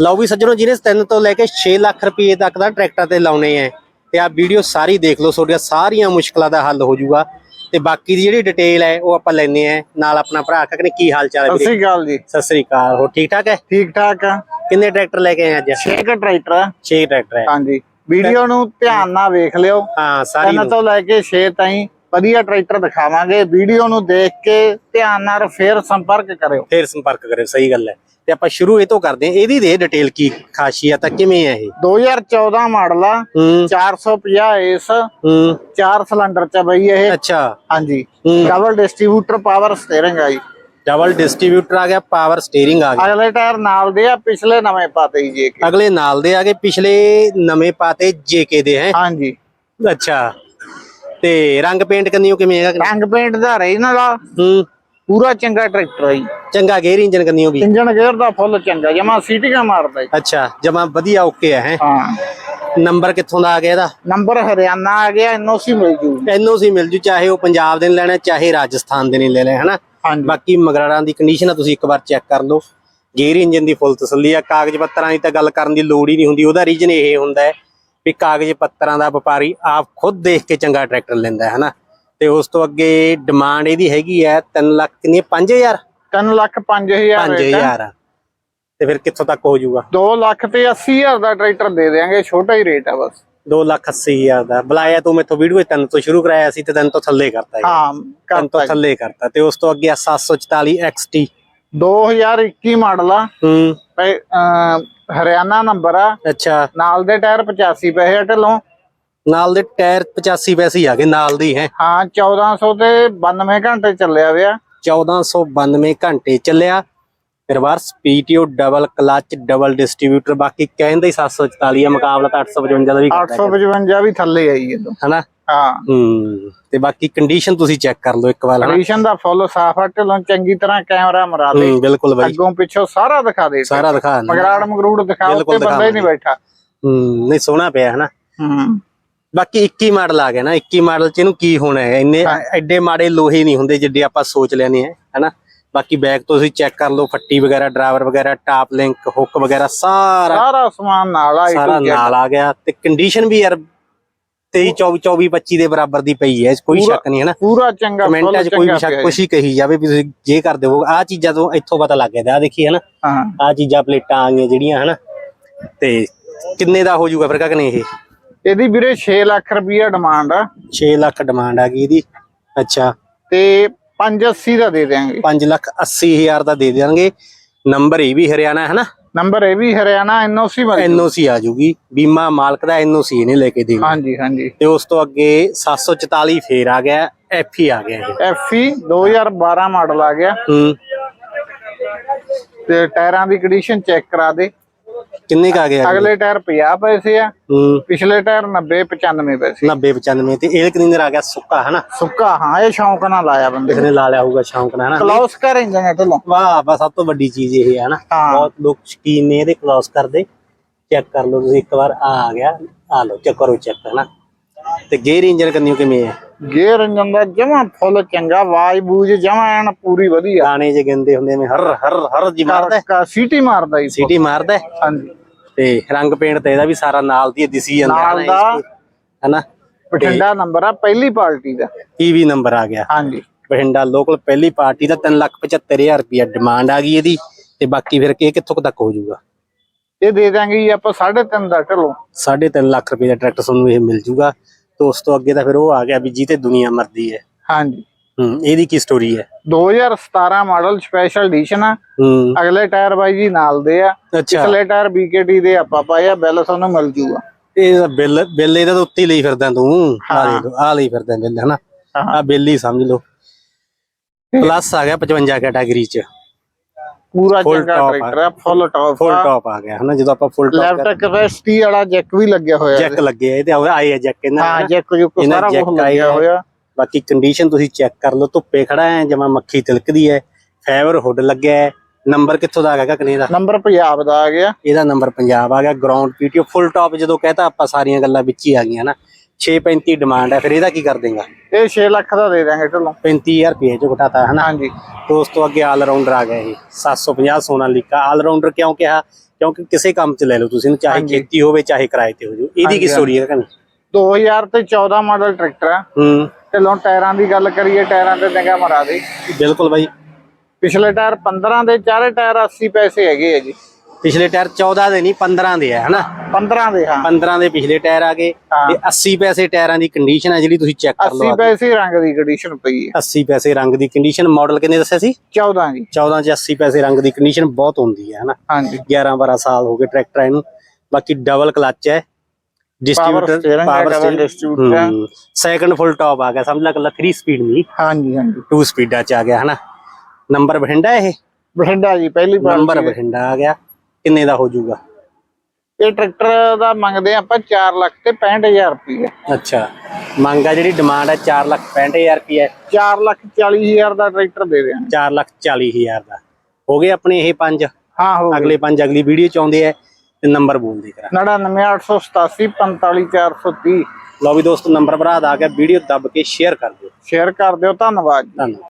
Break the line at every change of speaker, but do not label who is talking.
ਲਓ ਵੀ ਸੱਜਣੋ ਜਿਹਨੇ 3 ਤੋਂ ਲੈ ਕੇ 6 ਲੱਖ ਰੁਪਏ ਤੱਕ ਦਾ ਟਰੈਕਟਰ ਤੇ ਲਾਉਣੇ ਆ ਤੇ ਆ ਵੀਡੀਓ ਸਾਰੀ ਦੇਖ ਲਓ ਤੁਹਾਡੀਆਂ ਸਾਰੀਆਂ ਮੁਸ਼ਕਲਾਂ ਦਾ ਹੱਲ ਹੋ ਜਾਊਗਾ। ਤੇ ਬਾਕੀ ਦੀ ਜਿਹੜੀ ਡਿਟੇਲ ਹੈ ਉਹ ਆਪਾਂ ਲੈਣੇ ਆ ਨਾਲ ਆਪਣਾ ਭਰਾ ਕਹਿੰਦੇ ਕੀ ਹਾਲ ਚਾਲ ਹੈ
ਸਤਿ
ਵੀਰੇ
ਸ੍ਰੀ ਅਕਾਲ ਜੀ।
ਸਤਿ ਸ੍ਰੀ ਅਕਾਲ ਹੋ ਠੀਕ ਠਾਕ ਹੈ
ਠੀਕ ਠਾਕ ਆ।
ਕਿੰਨੇ ਟਰੈਕਟਰ ਲੈ ਕੇ ਆਏ ਅੱਜ?
ਛੇ ਕ ਟਰੈਕਟਰ ਆ।
6 ਟਰੈਕਟਰ ਹੈ
ਹਾਂਜੀ। ਵੀਡੀਓ ਨੂੰ ਧਿਆਨ ਨਾਲ ਵੇਖ ਲਿਓ।
ਹਾਂ ਸਾਰੀ
ਤੋਂ ਲੈ ਕੇ 6 ਤਾਈਂ ਵਧੀਆ ਟਰੈਕਟਰ ਦਿਖਾਵਾਂਗੇ ਵੀਡੀਓ ਨੂੰ ਦੇਖ ਕੇ ਧਿਆਨ ਨਾਲ ਫੇਰ ਸੰਪਰਕ ਕਰਿਓ।
ਫੇਰ ਸੰਪਰਕ ਕਰਿਓ ਸਹੀ ਗੱਲ ਹੈ। ਤੇ ਆਪਾਂ ਸ਼ੁਰੂ ਇਹ ਤੋਂ ਕਰਦੇ ਹਾਂ ਇਹਦੀ ਦੇ ਡਿਟੇਲ ਕੀ ਖਾਸੀਅਤ ਹੈ ਕਿਵੇਂ ਹੈ ਇਹ?
2014 ਮਾਡਲ ਆ
ਹੂੰ।
450 ਇਸ ਚਾਰ ਸਿਲੰਡਰ ਚ ਬਈ ਇਹ।
ਅੱਛਾ।
ਹਾਂਜੀ। ਡਬਲ ਡਿਸਟ੍ਰੀਬਿਊਟਰ ਪਾਵਰ ਸਟੀਅਰਿੰਗ ਆ ਜੀ।
ਡਬਲ ਡਿਸਟ੍ਰੀਬਿਊਟਰ ਆ ਗਿਆ ਪਾਵਰ ਸਟੀਅਰਿੰਗ ਆ ਗਿਆ
ਅਗਲੇ ਟਾਇਰ ਨਾਲ ਦੇ ਆ ਪਿਛਲੇ ਨਵੇਂ ਪਾਤੇ ਜੀ ਜੇ ਕੇ।
ਅਗਲੇ ਨਾਲ ਦੇ ਆ ਗਏ ਪਿਛਲੇ ਨਵੇਂ ਪਾਤੇ ਜੇਕੇ ਦੇ ਹੈ।
ਹਾਂਜੀ।
ਅੱਛਾ। ਤੇ ਰੰਗ ਪੇਂਟ ਕੰਨੀਓ ਕਿਵੇਂ ਹੈਗਾ
ਰੰਗ ਪੇਂਟ ਦਾ ਰੀਜਨਲ ਆ
ਹੂੰ।
ਪੂਰਾ ਚੰਗਾ ਟਰੈਕਟਰ ਜੀ।
ਚੰਗਾ ਗੇਅਰ ਇੰਜਨ ਕੰਨੀਓ ਵੀ?
ਇੰਜਨ ਗੇਅਰ ਦਾ ਫੁੱਲ ਚੰਗਾ ਜਮਾ ਸੀਟੀਆਂ ਮਾਰਦਾ ਜੀ।
ਅੱਛਾ ਜਮਾ ਵਧੀਆ ਓਕੇ ਹੈ ਹੈਂ।
ਹਾਂ।
ਨੰਬਰ ਕਿੱਥੋਂ ਦਾ ਆ ਗਿਆ ਇਹਦਾ?
ਨੰਬਰ ਹਰਿਆਣਾ ਆ ਗਿਆ ਐਨਓਸੀ ਮਿਲ ਜੂ
ਐਨਓਸੀ ਮਿਲ ਜੂ ਚਾਹੇ ਉਹ ਪੰਜਾਬ ਦੇ ਨੇ ਲੈਣਾ ਚਾਹੇ ਰਾਜਸਥਾਨ ਦੇ ਨੇ ਲੈ ਲੈ ਹਨਾ?
ਹਾਂਜੀ।
ਬਾਕੀ ਮਗਰਾੜਾਂ ਦੀ ਕੰਡੀਸ਼ਨ ਆ ਤੁਸੀਂ ਇੱਕ ਵਾਰ ਚੈੱਕ ਕਰ ਲਓ। ਗੇਅਰ ਇੰਜਨ ਦੀ ਫੁੱਲ ਤਸੱਲੀ ਆ ਕਾਗਜ਼ ਪੱਤਰਾਂ ਦੀ ਤਾਂ ਗੱਲ ਕਰਨ ਦੀ ਲੋੜ ਹੀ ਨਹੀਂ ਹੁੰਦੀ ਉਹਦਾ ਰੀਜਨ ਇਹ ਹੁੰਦਾ ਹੈ ਵੀ ਕਾਗਜ਼ ਪੱਤਰਾਂ ਦਾ ਵਪਾਰੀ ਆਪ ਖੁਦ ਦੇਖ ਕੇ ਚੰਗਾ ਟਰੈਕਟਰ ਲੈਂਦਾ ਹੈ ਹਨਾ? ਤੇ ਉਸ ਤੋਂ ਅੱਗੇ ਡਿਮਾਂਡ ਇਹਦੀ ਹੈਗੀ ਹੈ 3 ਲੱਖ ਕਿੰਨੀ 5000
3 ਲੱਖ 5000
5000 ਤੇ ਫਿਰ ਕਿੱਥੋਂ ਤੱਕ ਹੋ ਜਾਊਗਾ?
2 ਲੱਖ ਤੇ 80000 ਦਾ ਟਰੈਕਟਰ ਦੇ ਦੇਾਂਗੇ ਛੋਟਾ ਹੀ ਰੇਟ ਆ ਬਸ।
2 ਲੱਖ 80000 ਦਾ। ਬੁਲਾਇਆ ਤੂੰ ਮੈਥੋਂ ਵੀਡੀਓ ਤਿੰਨ ਤੋਂ ਸ਼ੁਰੂ ਕਰਾਇਆ ਸੀ ਤੇ ਤਿੰਨ ਤੋਂ ਥੱਲੇ ਕਰਤਾ ਹੈ
ਹਾਂ
ਤਿੰਨ ਤੋਂ ਥੱਲੇ ਕਰਤਾ। ਤੇ ਉਸ ਤੋਂ ਅੱਗੇ ਆ 744 XT
2021 ਮਾਡਲ ਆ।
ਹੂੰ।
ਹਰਿਆਣਾ ਨੰਬਰ ਆ।
ਅੱਛਾ।
ਨਾਲ ਦੇ ਟਾਇਰ 85 ਪੈਸੇ ਆ ਢਿੱਲੋਂ।
ਨਾਲ ਦੇ ਟਾਇਰ 85 ਪੈਸੇ ਹੀ ਆ ਗਏ ਨਾਲ ਦੀ ਹੈ।
ਹਾਂ 1400 ਤੇ 92 ਘੰਟੇ ਚੱਲਿਆ ਵਿਆ।
1492 ਘੰਟੇ ਚੱਲਿਆ। Reverse PTO double clutch double distributor ਬਾਕੀ ਕਹਿੰਦੇ ਹੀ 744 ਆ ਮੁਕਾਬਲਾ ਤਾਂ 855 ਦਾ ਵੀ ਕਰਦਾ ਹੈ।
855 ਵੀ ਥੱਲੇ ਆਈ ਇਹ ਤੋਂ
ਹਨਾ?
ਹਾਂ।
ਹੂੰ ਤੇ ਬਾਕੀ ਕੰਡੀਸ਼ਨ ਤੁਸੀਂ ਚੈੱਕ ਕਰ ਲਓ ਇੱਕ ਵਾਰ। ਹਨਾ
ਕੰਡੀਸ਼ਨ ਦਾ ਫੁੱਲ ਸਾਫ਼ ਆ ਢਿੱਲੋਂ ਚੰਗੀ ਤਰ੍ਹਾਂ ਕੈਮਰਾ ਮਰਾ ਦੇ।
ਹੂੰ ਬਿਲਕੁਲ ਬਾਈ।
ਅੱਗੋਂ ਪਿੱਛੋਂ ਸਾਰਾ ਦਿਖਾ ਦੇ।
ਸਾਰਾ ਦਿਖਾ।
ਮਗਰਾੜ ਮਗਰੂੜ ਦਿਖਾ ਉੱਤੇ ਬੰਦਾ ਹੀ ਨਹੀਂ ਬੈਠਾ।
ਹੂੰ ਨਹੀਂ ਸੋਹਣਾ ਪਿਆ ਹਨਾ।
ਹੂੰ।
ਬਾਕੀ 21 ਮਾਡਲ ਆ ਗਿਆ ਨਾ 21 ਮਾਡਲ ਚ ਇਹਨੂੰ ਕੀ ਹੋਣਾ ਹੈ? ਇੰਨੇ ਐਡੇ ਮਾੜੇ ਲੋਹੇ ਨਹੀਂ ਹੁੰਦੇ ਜਿੱਡੇ ਆਪਾਂ ਸੋਚ ਲੈਨੇ ਆ ਹਨਾ। ਬਾਕੀ ਬੈਕ ਤੋਂ ਤੁਸੀਂ ਚੈੱਕ ਕਰ ਲਓ ਫੱਟੀ ਵਗੈਰਾ ਡਰਾਈਵਰ ਵਗੈਰਾ ਟਾਪ ਲਿੰਕ ਹੁੱਕ ਵਗੈਰਾ ਸਾਰਾ
ਸਾਰਾ ਸਮਾਨ ਨਾਲ ਆ
ਸਾਰਾ ਨਾਲ ਆ ਗਿਆ। ਤੇ ਕੰਡੀਸ਼ਨ ਵੀ ਯਾਰ 23 24 24 25 ਦੇ ਬਰਾਬਰ ਦੀ ਪਈ ਹੈ ਕੋਈ ਸ਼ੱਕ ਨਹੀਂ ਹੈ ਨਾ?
ਪੂਰਾ ਚੰਗਾ
ਕਮੈਂਟਾਂ 'ਚ ਕੋਈ ਸ਼ੱਕ ਕੁਛ ਹੀ ਕਹੀ ਜਾਵੇ ਵੀ ਤੁਸੀਂ ਜੇ ਕਰਦੇ ਹੋ ਆ ਚੀਜ਼ਾਂ ਤੋਂ ਇੱਥੋਂ ਪਤਾ ਲੱਗ ਗਿਆ ਆ ਦੇਖੀ ਹੈ ਨਾ?
ਹਾਂ।
ਆ ਚੀਜ਼ਾਂ ਪਲੇਟਾਂ ਆ ਗਈਆਂ ਜਿਹੜੀਆਂ ਹਨਾ ਤੇ ਕਿੰਨੇ ਦਾ ਹੋ ਜਾਊਗਾ ਫਿਰ ਕਹਨੇ ਇਹ?
ਇਹਦੀ ਵੀਰੇ 6 ਲੱਖ ਰੁਪਈਆ ਡਿਮਾਂਡ ਆ।
6 ਲੱਖ ਡਿਮਾਂਡ ਆ ਗਈ ਇਹਦੀ ਅੱਛਾ।
ਤੇ 580 ਦਾ ਦੇ ਦਿਆਂਗੇ।
5 ਲੱਖ 80 ਹਜ਼ਾਰ ਦਾ ਦੇ ਦੇਣਗੇ ਨੰਬਰ ਇਹ ਵੀ ਹਰਿਆਣਾ ਹੈ ਨਾ?
ਨੰਬਰ ਇਹ ਵੀ ਹਰਿਆਣਾ ਐਨਓਸੀ ਜੂ।
ਐਨਓਸੀ ਆ ਜੂਗੀ। ਬੀਮਾ ਮਾਲਕ ਦਾ ਐਨਓਸੀ ਇਹਨੇ ਲੈ ਕੇ ਦੇਣੀ
ਹਾਂਜੀ ਹਾਂਜੀ।
ਤੇ ਉਸ ਤੋਂ ਅੱਗੇ 744 ਫੇਰ ਆ ਗਿਆ ਐਫ ਹੀ ਆ ਗਿਆ
ਐਫਈ 2012 ਮਾਡਲ ਆ ਗਿਆ।
ਹੂੰ।
ਤੇ ਟਾਇਰਾਂ ਦੀ ਕੰਡੀਸ਼ਨ ਚੈੱਕ ਕਰਾ ਦੇ।
ਕਿੰਨੇ ਕ ਆ ਗਿਆ
ਅਗਲੇ ਟਾਇਰ 50 ਪੈਸੇ ਆ
ਹੂੰ।
ਪਿਛਲੇ ਟਾਇਰ 90 95 ਪੈਸੇ।
90 95 ਤੇ 에ਅਰ ਕਲੀਨਰ ਆ ਗਿਆ? ਸੁੱਕਾ ਹਨਾ?
ਸੁੱਕਾ ਹਾਂ ਇਹ ਸ਼ੌਂਕ ਨਾਲ ਲਾਇਆ ਬੰਦੇ
ਕਿਸਨੇ ਲਾ ਲਿਆ ਹੋਊਗਾ ਸ਼ੌਂਕ ਨਾਲ ਹਨਾ?
ਕਲੌਸ ਕਰ ਇੰਜਨ ਹੈ ਢਿੱਲੋਂ
ਵਾਹ ਬਸ ਸਭ ਤੋਂ ਵੱਡੀ ਚੀਜ਼ ਇਹ ਹੈ ਨਾ
ਹਾਂ।
ਬਹੁਤ ਲੋਕ ਸ਼ਕੀਨ ਨੇ ਇਹਦੇ ਕਲੋਸ ਕਰਦੇ। ਚੈੱਕ ਕਰ ਲਓ ਤੁਸੀਂ ਇੱਕ ਵਾਰ ਆ ਆ ਗਿਆ। ਆ ਲਓ ਚੈੱਕ ਕਰੋ ਚੈੱਕ ਹਨਾ? ਤੇ ਗੇਅਰ ਇੰਜਨ ਕੰਨਿਓ ਕਿਵੇਂ ਹੈ
ਗੇਅਰ ਇੰਜਨ ਦਾ ਜਮਾ ਫੁੱਲ ਚੰਗਾ ਆਵਾਜ਼ ਬੂਝ ਜਮਾ ਐਨ ਪੂਰੀ ਵਧੀਆ।
ਗਾਣੇ ਜੇ ਗੰਦੇ ਹੁੰਦੇ ਨੇ ਹਰ ਹਰ ਹਰ ਜੀ ਮਾਰਦਾ।
ਕਾ ਸੀਟੀ ਮਾਰਦਾ ਹੀ
ਸੀਟੀ ਮਾਰਦਾ।
ਹਾਂਜੀ।
ਤੇ ਰੰਗ ਪੇਂਟ ਤੇ ਇਹਦਾ ਵੀ ਸਾਰਾ ਨਾਲ ਦੀ ਦਿਸੀ ਜਾਂਦਾ
ਨਾਲ ਦਾ।
ਹਨਾ?
ਬਠਿੰਡਾ ਨੰਬਰ ਆ ਪਹਿਲੀ ਪਾਰਟੀ ਦਾ।
ਪੀਵੀ ਨੰਬਰ ਆ ਗਿਆ।
ਹਾਂਜੀ।
ਬਠਿੰਡਾ ਲੋਕਲ ਪਹਿਲੀ ਪਾਰਟੀ ਦਾ 375000 ਰੁਪਿਆ ਡਿਮਾਂਡ ਆ ਗਈ ਇਹਦੀ। ਤੇ ਬਾਕੀ ਫਿਰ ਇਹ ਕਿੱਥੋਂ ਕੁ ਤੱਕ ਹੋ ਜਾਊਗਾ?
ਇਹ ਦੇ ਦਾਂਗੇ ਜੀ ਆਪਾਂ 3.5 ਦਾ ਢਿੱਲੋਂ
3.5 ਲੱਖ ਰੁਪਏ ਦਾ ਟਰੈਕਟਰ ਤੁਹਾਨੂੰ ਇਹ ਮਿਲ ਜੂਗਾ ਤੇ ਉਸ ਤੋਂ ਅੱਗੇ ਤਾਂ ਫਿਰ ਉਹ ਆ ਗਿਆ ਵੀ ਜੀ ਤੇ ਦੁਨੀਆ ਮਰਦੀ ਹੈ।
ਹਾਂਜੀ।
ਹੂੰ ਇਹਦੀ ਕੀ ਸਟੋਰੀ ਹੈ?
2017 ਮਾਡਲ ਸਪੈਸ਼ਲ ਐਡੀਸ਼ਨ ਆ।
ਹੂੰ।
ਅਗਲੇ ਟਾਇਰ ਬਾਈ ਜੀ ਨਾਲ ਦੇ ਆ।
ਅੱਛਾ।
ਪਿਛਲੇ ਟਾਇਰ BKT ਦੇ ਆਪਾਂ ਪਾਏ ਆ ਬਿੱਲ ਤੁਹਾਨੂੰ ਮਿਲ ਜੂਗਾ।
ਇਹ ਬਿੱਲ ਬਿੱਲ ਇਹਦਾ ਤਾਂ ਉੱਤੇ ਹੀ ਲਈ ਫਿਰਦਾ ਤੂੰ। ਆ ਦੇ ਆ ਲਈ ਫਿਰਦਾ ਬਿੱਲ ਹਨਾ?
ਹਾਂ।
ਆ ਬਿੱਲ ਹੀ ਸਮਝ ਲਓ। ਪਲੱਸ ਆ ਗਿਆ 55 ਕੈਟਾਗਰੀ ਚ।
ਪੂਰਾ
Full
ਚੰਗਾ
top ਆ।
Tractor full top
full top ਆ। ਗਿਆ ਹਨਾ ਜਦੋਂ ਆਪਾਂ ਫੁੱਲ ਟਾਪ
ਲੈਫਟ ਕੈਪੈਸਿਟੀ ਵਾਲਾ ਜੈਕ ਵੀ ਲੱਗਿਆ ਹੋਇਆ
ਜੈਕ ਲੱਗੇ ਆ, ਇਹਦੇ ਆਏ ਆ ਜੈਕ ਇਹਨਾਂ
ਹਾਂ
ਦੇ। ਨਾ।
ਜੈਕ ਜੁਕ
ਇਹਨਾਂ
ਸਾਰਾ
jack
ਕੁਝ
ਆਏ
ਲੱਗਿਆ
ਆ।
ਹੋਇਆ।
ਬਾਕੀ ਕੰਡੀਸ਼ਨ ਤੁਸੀਂ ਚੈੱਕ ਕਰ ਲਓ ਧੁੱਪੇ ਖੜਾ ਹੈ ਜਮਾ ਮੱਖੀ ਤਿਲਕਦੀ ਹੈ ਫਾਈਬਰ ਹੁੱਡ ਲੱਗਿਆ ਹੈ। ਨੰਬਰ ਕਿੱਥੋਂ ਦਾ ਹੈਗਾ ਕਨੇ ਦਾ?
ਨੰਬਰ ਪੰਜਾਬ ਦਾ ਆ ਗਿਆ।
ਇਹਦਾ ਨੰਬਰ ਪੰਜਾਬ ਆ ਗਿਆ ਗਰਾਊਂਡ ਪੀਟੀਓ ਫੁੱਲ ਟਾਪ ਜਦੋਂ ਕਹਤਾ ਆਪਾਂ ਸਾਰੀਆਂ ਗੱਲਾਂ ਵਿੱਚ ਹੀ ਆ ਗਈਆਂ ਨਾ। 635 ਡਿਮਾਂਡ ਹੈ ਫਿਰ ਇਹਦਾ ਕੀ ਕਰ ਦੇਗਾ?
ਇਹ 6 ਲੱਖ ਦਾ ਦੇ ਦਾਂਗੇ ਢੱਲੋਂ।
35000 ਰੁਪਏ ਚ ਘਟਾਤਾ ਹੈ ਨਾ?
ਹਾਂਜੀ।
ਦੋਸਤੋ ਅੱਗੇ ਆਲ ਰਾਉਂਡਰ ਆ ਗਿਆ ਇਹ 750 ਸੋਨਾਲੀਕਾ ਆਲ ਰਾਉਂਡਰ ਕਿਉਂ ਕਿਹਾ? ਕਿਉਂਕਿ ਕਿਸੇ ਕੰਮ ਚ ਲੈ ਲਓ ਤੁਸੀਂ ਚਾਹੇ
ਹਾਂਜੀ।
ਖੇਤੀ ਹੋਵੇ ਚਾਹੇ ਕਿਰਾਏ ਤੇ ਹੋ ਜਾਓ। ਇਹਦੀ ਕੀ
ਹਾਂਜੀ,
ਸਟੋਰੀ ਹੈ ਕਹਾਣੀ?
2000 ਤੇ 14 ਮਾਡਲ ਟਰੈਕਟਰ ਆ।
ਹੂੰ।
ਢਿੱਲੋਂ ਟਾਇਰਾਂ ਦੀ ਗੱਲ ਕਰੀਏ ਟਾਇਰਾਂ ਤੇ ਨਿਗਾਹ ਮਰਾ ਦੇ।
ਬਿਲਕੁਲ ਬਾਈ।
ਪਿਛਲੇ ਟਾਇਰ 15 ਦੇ ਚਾਰੇ ਟਾਇਰ 80 ਪੈਸੇ ਹੈਗੇ ਆ ਜੀ।
ਪਿਛਲੇ ਟਾਇਰ 14 ਦੇ ਨਹੀਂ 15 ਦੇ ਆ ਹਨਾ?
15 ਦੇ ਹਾਂ।
15 ਦੇ ਪਿਛਲੇ ਟਾਇਰ ਆ ਗਏ। ਤੇ 80 ਪੈਸੇ ਟਾਇਰਾਂ ਦੀ ਕੰਡੀਸ਼ਨ ਹੈ ਜਿਹੜੀ ਤੁਸੀਂ ਚੈੱਕ ਕਰ
80
ਲਓ ਆ ਕੇ।
ਪੈਸੇ ਰੰਗ ਦੀ ਕੰਡੀਸ਼ਨ ਪਈ ਹੈ।
80 ਪੈਸੇ ਰੰਗ ਦੀ ਕੰਡੀਸ਼ਨ ਮਾਡਲ ਕਿੰਨੇ ਦੱਸਿਆ ਸੀ?
14 ਜੀ।
14 ਚ 80 ਪੈਸੇ ਰੰਗ ਦੀ ਕੰਡੀਸ਼ਨ ਬਹੁਤ ਹੁੰਦੀ ਹੈ ਹਨਾ?
ਹਾਂਜੀ।
11 12 ਸਾਲ ਹੋ ਗਏ ਟਰੈਕਟਰ ਇਹਨੂੰ ਬਾਕੀ ਡਬਲ ਕਲਚ ਹੈ। ਡਿਸਟ੍ਰੀਬਿਊਟਰ
distributor ਹੈ।
ਸੈਕੰਡ ਫੁੱਲ ਟਾਪ ਆ ਗਿਆ। ਸਮਝ ਲਾ ਕੱਲਾ 3 ਸਪੀਡ ਨਹੀਂ
ਹਾਂਜੀ। ਹਾਂਜੀ
2 ਸਪੀਡਾਂ ਚ ਆ ਗਿਆ ਹਨਾ? ਨੰਬਰ ਬਠਿੰਡਾ ਇਹ?
ਬਠਿੰਡਾ ਜੀ ਪਹਿਲੀ
ਨੰਬਰ
ਪਾਰਟੀ
ਬਠਿੰਡਾ ਆ ਗਿਆ। ਕਿੰਨੇ ਦਾ ਹੋ ਜਾਊਗਾ?
ਇਹ ਟਰੈਕਟਰ ਦਾ ਮੰਗਦੇ ਆਪਾਂ 4 ਲੱਖ ਤੇ 65000 ਰੁਪਏ।
ਅੱਛਾ। ਮੰਗ ਆ ਜਿਹੜੀ ਡਿਮਾਂਡ ਹੈ 4 ਲੱਖ 65000 ਰੁਪਏ
4 ਲੱਖ 40000 ਦਾ ਟਰੈਕਟਰ ਦੇ ਦਿਆਂਗੇ।
4 ਲੱਖ 40000 ਦਾ। ਹੋ ਗਏ ਆਪਣੇ ਇਹ ਪੰਜ?
ਹਾਂ ਹੋ ਗਏ।
ਅਗਲੇ ਪੰਜ ਅਗਲੀ ਵੀਡੀਓ ਚ ਆਉਂਦੇ ਆ ਤੇ ਨੰਬਰ ਬੋਲਦੇ ਕਰਾਂ।
99887 45430
ਲਓ ਵੀ ਦੋਸਤੋ ਨੰਬਰ ਭਰਾ ਦਾ ਆ ਗਿਆ ਵੀਡੀਓ ਦੱਬ ਕੇ ਸ਼ੇਅਰ ਕਰ ਦਿਓ।
ਸ਼ੇਅਰ ਕਰ ਦਿਓ ਧੰਨਵਾਦ ਜੀ।
ਧੰਨਵਾਦ।